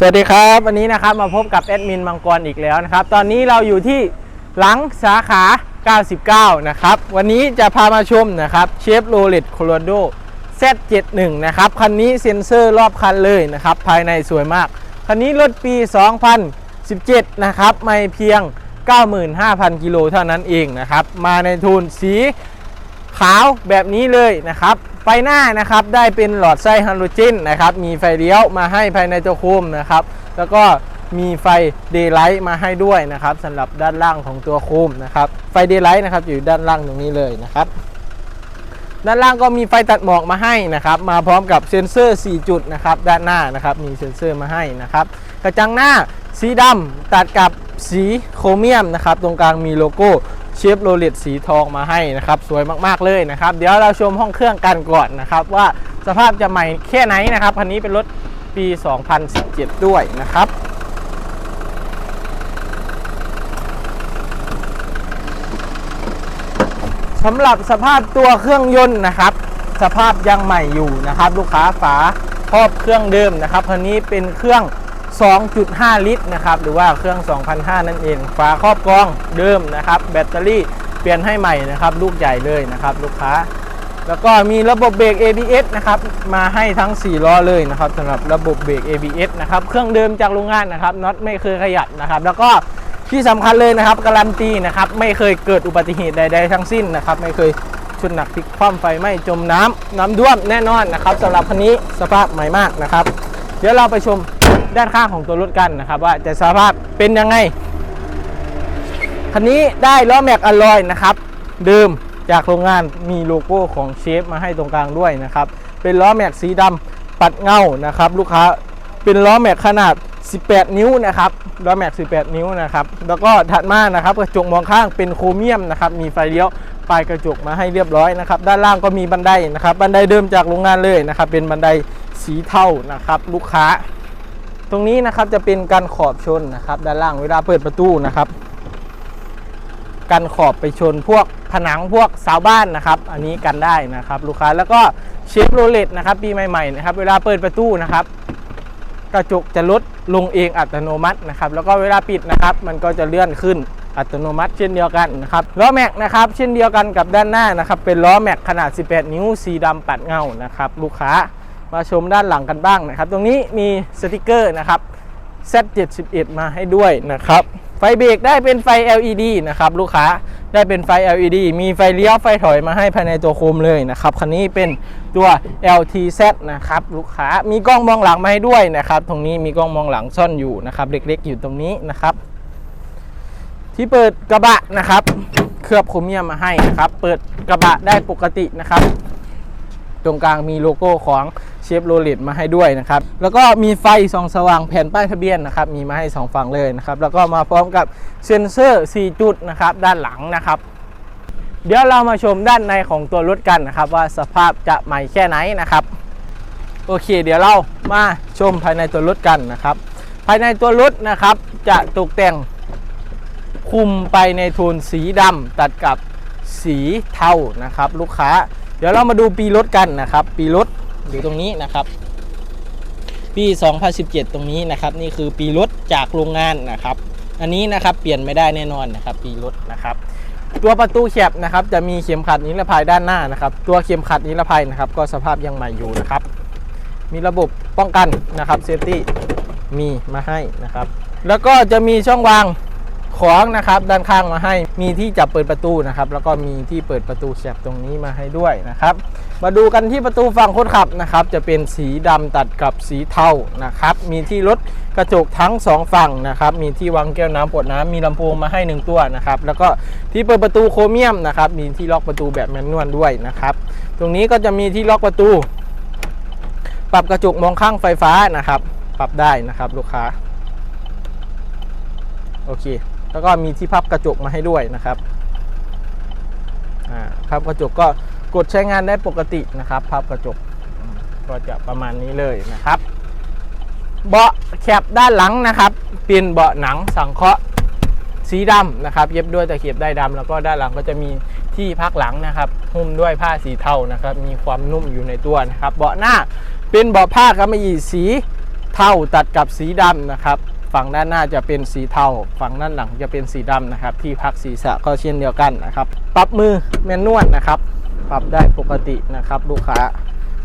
สวัสดีครับวันนี้นะครับมาพบกับแอดมินมังกรอีกแล้วนะครับ ตอนนี้เราอยู่ที่หลังสาขา 99 นะครับ วันนี้จะพามาชมนะครับเชฟโรเลตโคโลโด Z71 นะครับ คันนี้เซ็นเซอร์รอบคันเลยนะครับ ภายในสวยมาก คันนี้รถปี 2017 นะครับ ไม่เพียง 95,000 กิโลเท่านั้นเองนะครับ มาในทูนสี ขาวแบบนี้เลยนะครับ ไฟหน้านะครับได้เป็นหลอดไส้ฮาโลเจนนะครับ มีไฟเลี้ยวมาให้ภายในตัวโคมนะครับ แล้วก็มีไฟเดย์ไลท์มาให้ด้วยนะครับสำหรับด้านล่างของตัวโคมนะครับ ไฟเดย์ไลท์นะครับอยู่ด้านล่างตรงนี้เลยนะครับ ด้านล่างก็มีไฟตัดหมอกมาให้นะครับ มาพร้อมกับเซ็นเซอร์ 4 จุดนะครับด้านหน้านะครับมีเซ็นเซอร์มาให้นะครับ กระจังหน้าสีดำตัดกับสีโครเมียมนะครับ ตรงกลางมีโลโก้ เชฟโรเลตสีทองมาให้นะครับสวยมากๆเลยนะครับ เดี๋ยวเราชมห้องเครื่องกันก่อนนะครับ ว่าสภาพจะใหม่แค่ไหนนะครับคันนี้เป็นรถปี 2017 ด้วยนะครับสำหรับสภาพตัวเครื่องยนต์นะครับ สภาพยังใหม่อยู่นะครับ ลูกค้าฝาครอบเครื่องเดิมนะครับคันนี้เป็นเครื่อง 2.5 ลิตรนะครับหรือว่าเครื่อง 2,500 นั่นเอง ฝาครอบกรองเดิมนะครับ แบตเตอรี่เปลี่ยนให้ใหม่นะครับ ลูกใหญ่เลยนะครับ ลูกค้า แล้วก็มีระบบเบรก ABS นะครับมาให้ทั้ง 4 ล้อเลยนะครับสำหรับระบบเบรก ABS นะครับเครื่องเดิมจากโรงงานนะครับน็อตไม่เคยขยับนะครับ แล้วก็ที่สำคัญเลยนะครับการันตีนะครับไม่เคยเกิดอุบัติเหตุใด ๆ ทั้งสิ้นนะครับไม่เคยชุนหนักพลิกคว่ำไฟไหม้จมน้ำน้ำท่วมแน่นอนนะครับสำหรับคันนี้สภาพใหม่มากนะครับ เดี๋ยวเราไปชม ด้านข้างของตัวรถกันนะครับ ว่าจะสภาพเป็นยังไง คันนี้ได้ล้อแม็กอลลอยนะครับ เดิมจากโรงงานมีโลโก้ของเชฟมาให้ตรงกลางด้วยนะครับ เป็นล้อแม็กสีดำปัดเงานะครับ ลูกค้าเป็นล้อแม็กขนาด 18 นิ้วนะครับล้อแม็ก 18 นิ้วนะครับ แล้วก็ถัดมานะครับกระจกมองข้างเป็นโครเมียมนะครับ มีไฟเลี้ยวปลายกระจกมาให้เรียบร้อยนะครับ ด้านล่างก็มีบันไดนะครับ บันไดเดิมจากโรงงานเลยนะครับ เป็นบันไดสีเทานะครับ ลูกค้า ตรงนี้นะครับจะเป็นการขอบชนนะครับด้านล่างเวลาเปิดประตูนะครับกันขอบไปชนพวกผนังพวกเสาบ้านนะครับ อันนี้กันได้นะครับ ลูกค้าแล้วก็เชฟโรเลตนะครับปีใหม่ๆนะครับ เวลาเปิดประตูนะครับ กระจกจะลดลงเองอัตโนมัตินะครับ แล้วก็เวลาปิดนะครับ มันก็จะเลื่อนขึ้นอัตโนมัติเช่นเดียวกันนะครับล้อแม็กนะครับเช่นเดียวกันกับด้านหน้านะครับ เป็นล้อแม็กขนาด 18 นิ้วสีดำปัดเงานะครับ ลูกค้า มาชมด้านหลังกันบ้างนะครับ ตรงนี้มีสติกเกอร์นะครับ Z71 มาให้ด้วยนะครับ ไฟเบรกได้เป็นไฟ LED นะครับ ลูกค้าได้เป็นไฟ LED มีไฟเลี้ยวไฟถอยมาให้ภายในตัวโคมเลยนะครับ คันนี้เป็นตัว LTZ นะครับ ลูกค้ามีกล้องมองหลังมาให้ด้วยนะครับ ตรงนี้มีกล้องมองหลังซ่อนอยู่นะครับเล็กๆอยู่ตรงนี้นะครับ ที่เปิดกระบะนะครับ เคลือบโครเมียมมาให้นะครับ เปิดกระบะได้ปกตินะครับ ตรงกลางมีโลโก้ของ เชฟโรเลตมาให้ด้วยนะครับ แล้วก็มีไฟส่องสว่างแผ่นป้ายทะเบียนนะครับ มีมาให้ 2 ฝั่งเลยนะครับ แล้วก็มาพร้อมกับเซ็นเซอร์ 4 จุดนะครับ ด้านหลังนะครับ เดี๋ยวเรามาชมด้านในของตัวรถกันนะครับ ว่าสภาพจะใหม่แค่ไหนนะครับ โอเค เดี๋ยวเรามาชมภายในตัวรถกันนะครับ ภายในตัวรถนะครับ จะตกแต่งคุมไปในโทนสีดำตัดกับสีเทานะครับ ลูกค้า เดี๋ยวเรามาดูปีรถกันนะครับ ปีรถ อยู่ตรงนี้นะครับ ปี 2017 ตรงนี้นะครับ นี่คือปีรถจากโรงงานนะครับ อันนี้นะครับเปลี่ยนไม่ได้แน่นอนนะครับ ปีรถนะครับ ตัวประตูแคบนะครับ จะมีเข็มขัดนิรภัยด้านหน้านะครับ ตัวเข็มขัดนิรภัยนะครับ ก็สภาพยังใหม่อยู่นะครับ มีระบบป้องกันนะครับเซฟตี้มีมาให้นะครับ แล้วก็จะมีช่องวางของนะครับด้านข้างมาให้มีที่จับเปิดประตูนะครับ แล้วก็มีที่เปิดประตูแคบตรงนี้มาให้ด้วยนะครับ มาดูกันที่ประตูฝั่งคนขับนะครับ จะเป็นสีดำตัดกับสีเทานะครับ มีที่ลดกระจกทั้งสองฝั่งนะครับ มีที่วางแก้วน้ำปวดน้ำมีลำโพงมาให้หนึ่งตัวนะครับ แล้วก็ที่เปิดประตูโครเมียมนะครับ มีที่ล็อกประตูแบบแมนนวลด้วยนะครับ ตรงนี้ก็จะมีที่ล็อกประตู ปรับกระจกมองข้างไฟฟ้านะครับ ปรับได้นะครับลูกค้า โอเค แล้วก็มีที่พับกระจกมาให้ด้วยนะครับอ่าพับกระจกก็ กดใช้งานได้ปกตินะครับพับกระจกก็จะประมาณนี้เลยนะครับ เบาะแคบด้านหลังนะครับ เป็นเบาะหนังสังเคราะห์สีดำนะครับ เย็บด้วยตะเข็บได้ดำแล้วก็ด้านหลังก็จะมีที่พักหลังนะครับหุ้มด้วยผ้าสีเทานะครับ มีความนุ่มอยู่ในตัวนะครับ เบาะหน้าเป็นเบาะผ้ากำมะหยี่สีเทาตัดกับสีดำนะครับฝั่งด้านหน้าจะเป็นสีเทา ฝั่งด้านหลังจะเป็นสีดำนะครับ ที่พักศีรษะก็เช่นเดียวกันนะครับ ปรับมือแมนนวลนะครับ ปรับได้ปกตินะครับ ลูกค้า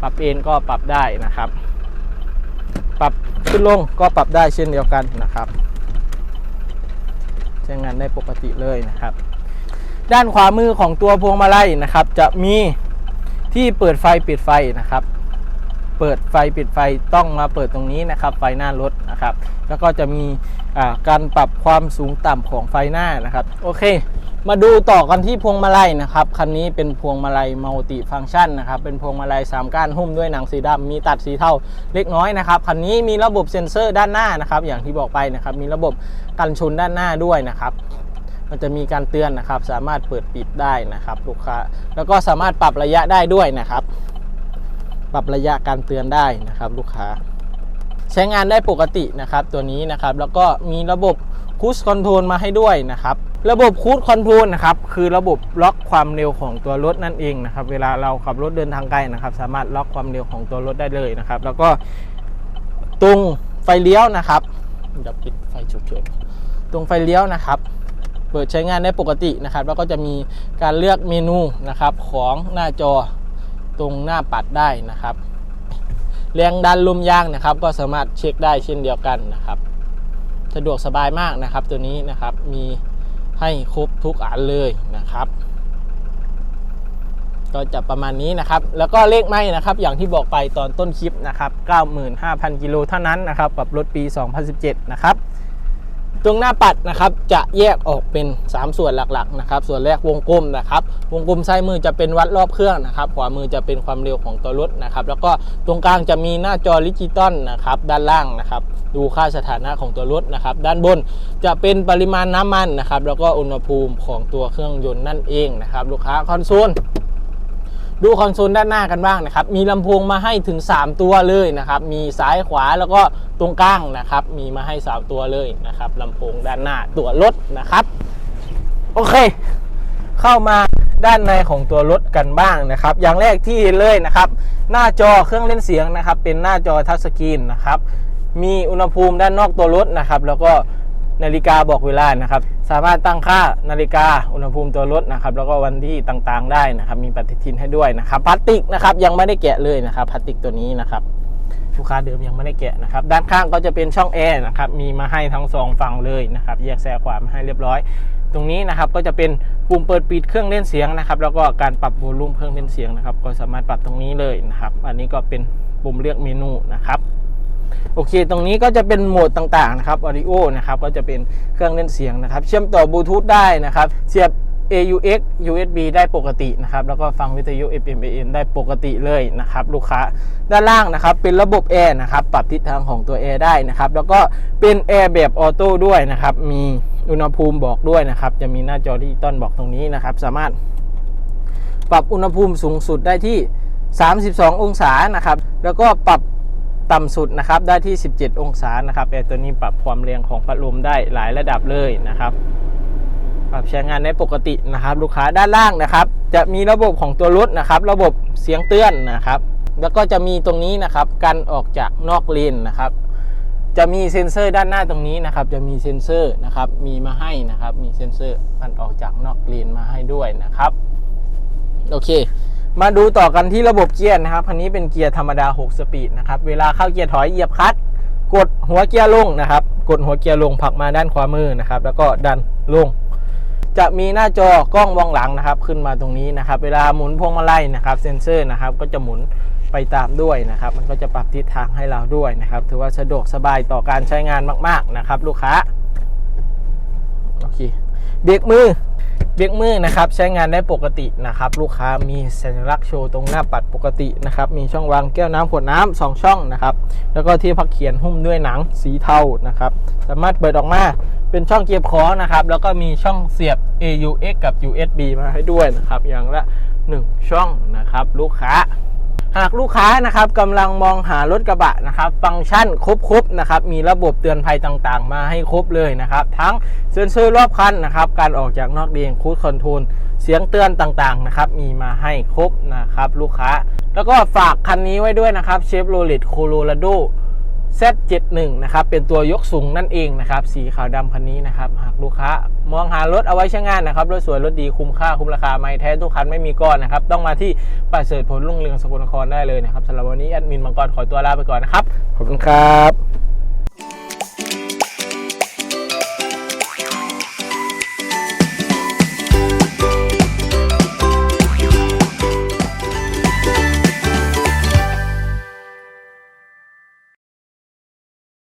ปรับเอนก็ปรับได้นะครับ ปรับขึ้นลงก็ปรับได้เช่นเดียวกันนะครับใช้งานได้ปกติเลยนะครับ ด้านขวามือของตัวพวงมาลัยนะครับ จะมีที่เปิดไฟปิดไฟนะครับ เปิดไฟปิดไฟต้องมาเปิดตรงนี้นะครับ ไฟหน้ารถนะครับ แล้วก็จะมีการปรับความสูงต่ำของไฟหน้านะครับ โอเค มาดูต่อกันที่พวงมาลัยนะครับคันนี้เป็นพวงมาลัยมัลติฟังก์ชันนะครับเป็นพวงมาลัย3ก้านหุ้มด้วยหนังสีดำมีตัดสีเทาเล็กน้อยนะครับคันนี้มีระบบเซ็นเซอร์ด้านหน้านะครับอย่างที่บอกไปนะครับมีระบบกันชนด้านหน้าด้วยนะครับมันจะมีการเตือนนะครับ สามารถเปิดปิดได้นะครับลูกค้า แล้วก็สามารถปรับระยะได้ด้วยนะครับ ปรับระยะการเตือนได้นะครับ ลูกค้า ใช้งานได้ปกตินะครับ ตัวนี้นะครับ แล้วก็มีระบบ คูสคอนโทรลมาให้ด้วยนะครับ ระบบคูสคอนโทรลนะครับ คือระบบล็อกความเร็วของตัวรถนั่นเองนะครับ เวลาเราขับรถเดินทางไกลนะครับ สามารถล็อกความเร็วของตัวรถได้เลยนะครับ แล้วก็ตรงไฟเลี้ยวนะครับจะปิดไฟฉุกเฉินตรงไฟเลี้ยวนะครับเปิดใช้งานได้ปกตินะครับ แล้วก็จะมีการเลือกเมนูนะครับของหน้าจอตรงหน้าปัดได้นะครับ แรงดันลมยางนะครับ ก็สามารถเช็คได้เช่นเดียวกันนะครับ สะดวกสบายมากนะครับ ตัวนี้นะครับมีให้ครบทุกอันเลยนะครับ ก็จะประมาณนี้นะครับ แล้วก็เลขไม่นะครับ อย่างที่บอกไปตอนต้นคลิปนะครับ 95,000 กิโลเท่านั้นนะครับ กับรถปี 2017 นะครับ ตรงหน้าปัดนะครับจะแยกออกเป็น 3 ส่วนหลักๆนะครับส่วนแรกวงกลมนะครับวงกลมซ้ายมือจะเป็นวัดรอบเครื่องนะครับขวามือจะเป็นความเร็วของตัวรถนะครับแล้วก็ตรงกลางจะมีหน้าจอดิจิตอลนะครับด้านล่างนะครับดูค่าสถานะของตัวรถนะครับด้านบนจะเป็นปริมาณน้ำมันนะครับแล้วก็อุณหภูมิของตัวเครื่องยนต์นั่นเองนะครับลูกค้าคอนโซล ดูคอนโซลด้านหน้ากันบ้างนะครับ มีลำโพงมาให้ถึง 3 ตัวเลยนะครับ มีซ้ายขวาแล้วก็ตรงกลางนะครับ มีมาให้ 3 ตัวเลยนะครับลำโพงด้านหน้าตัวรถนะครับ โอเค เข้ามาด้านในของตัวรถกันบ้างนะครับ อย่างแรกที่เลยนะครับ หน้าจอเครื่องเล่นเสียงนะครับ เป็นหน้าจอทัชสกรีนนะครับ มีอุณหภูมิด้านนอกตัวรถนะครับ แล้วก็ นาฬิกาบอกเวลานะครับ สามารถตั้งค่านาฬิกาอุณหภูมิตัวรถนะครับ แล้วก็วันที่ต่างๆได้นะครับ มีปฏิทินให้ด้วยนะครับพลาสติกนะครับยังไม่ได้แกะเลยนะครับพลาสติกตัวนี้นะครับลูกค้าเดิมยังไม่ได้แกะนะครับ ด้านข้างก็จะเป็นช่องแอร์นะครับ มีมาให้ทั้งสองฝั่งเลยนะครับ แยกแสขวามาให้เรียบร้อย ตรงนี้นะครับก็จะเป็นปุ่มเปิดปิดเครื่องเล่นเสียงนะครับ แล้วก็การปรับโวลูมเครื่องเล่นเสียงนะครับ ก็สามารถปรับตรงนี้เลยนะครับ อันนี้ก็เป็นปุ่มเลือกเมนูนะครับ โอเค ตรงนี้ก็จะเป็นโหมดต่างๆนะครับ audio นะครับก็จะเป็นเครื่องเล่นเสียงนะครับ เชื่อมต่อบลูทูธได้นะครับเสียบ AUX USB ได้ปกตินะครับ แล้วก็ฟังวิทยุ FM AM ได้ปกติเลยนะครับ ลูกค้าด้านล่างนะครับ เป็นระบบแอร์นะครับ ปรับทิศทางของตัวแอร์ได้นะครับ แล้วก็เป็นแอร์แบบออโต้ด้วยนะครับ มีอุณหภูมิบอกด้วยนะครับ จะมีหน้าจอดิจิตอลบอกตรงนี้นะครับ สามารถปรับอุณหภูมิสูงสุดได้ที่ 32 องศานะครับ แล้วก็ปรับ ต่ำสุดนะครับได้ที่ 17 องศานะครับแอร์ตัวนี้ปรับความแรงของพัดลมได้หลายระดับเลยนะครับ ปรับใช้งานได้ปกตินะครับ ลูกค้าด้านล่างนะครับ จะมีระบบของตัวรถนะครับ ระบบเสียงเตือนนะครับ แล้วก็จะมีตรงนี้นะครับกันออกจากนอกเลนนะครับ จะมีเซ็นเซอร์ด้านหน้าตรงนี้นะครับ จะมีเซ็นเซอร์นะครับมีมาให้นะครับ มีเซ็นเซอร์กันออกจากนอกเลนมาให้ด้วยนะครับโอเค มาดูต่อกันที่ระบบเกียร์นะครับคันนี้เป็นเกียร์ธรรมดา 6 สปีดนะครับ เวลาเข้าเกียร์ถอยเหยียบคลัตช์กดหัวเกียร์ลงนะครับ กดหัวเกียร์ลงผลักมาด้านขวามือนะครับ แล้วก็ดันลง จะมีหน้าจอกล้องมองหลังนะครับ ขึ้นมาตรงนี้นะครับ เวลาหมุนพวงมาลัยนะครับเซ็นเซอร์นะครับ ก็จะหมุนไปตามด้วยนะครับ มันก็จะปรับทิศทางให้เราด้วยนะครับ ถือว่าสะดวกสบายต่อการใช้งานมาก ๆนะครับ ลูกค้า โอเค เบรกมือ เบรกมือนะครับใช้งานได้ปกตินะครับ ลูกค้ามีสัญลักษณ์โชว์ตรงหน้าปัดปกตินะครับ มีช่องวางแก้วน้ำขวดน้ำสองช่องนะครับ แล้วก็ที่พักเขียนหุ้มด้วยหนังสีเทานะครับ สามารถเปิดออกมาเป็นช่องเก็บของนะครับ แล้วก็มีช่องเสียบ AUX กับ USB มาให้ด้วยนะครับ อย่างละ 1 ช่องนะครับ ลูกค้า หากลูกค้านะครับกำลังมองหารถกระบะนะครับ ฟังก์ชันครบๆนะครับมีระบบเตือนภัยต่างๆ มาให้ครบเลยนะครับ ทั้งเซ็นเซอร์รอบคันนะครับการออกจากนอกเลนคูดคอนโทรลเสียงเตือนต่างๆนะครับมีมาให้ครบนะครับลูกค้า แล้วก็ฝากคันนี้ไว้ด้วยนะครับเชฟโรเลตโคโลราโด Z71 นะครับ เป็นตัวยกสูงนั่นเองนะครับ สีขาวดำคันนี้นะครับ หากลูกค้ามองหารถเอาไว้ใช้งานนะครับ รถสวย รถดีคุ้มค่า คุ้มราคา ไม่แท้ทุกคันไม่มีก้อนนะครับ ต้องมาที่ประเสริฐผลรุ่งเรืองสกลนครได้เลยนะครับสำหรับวันนี้แอดมินมังกรขอตัวลาไปก่อนนะครับ ขอบคุณครับ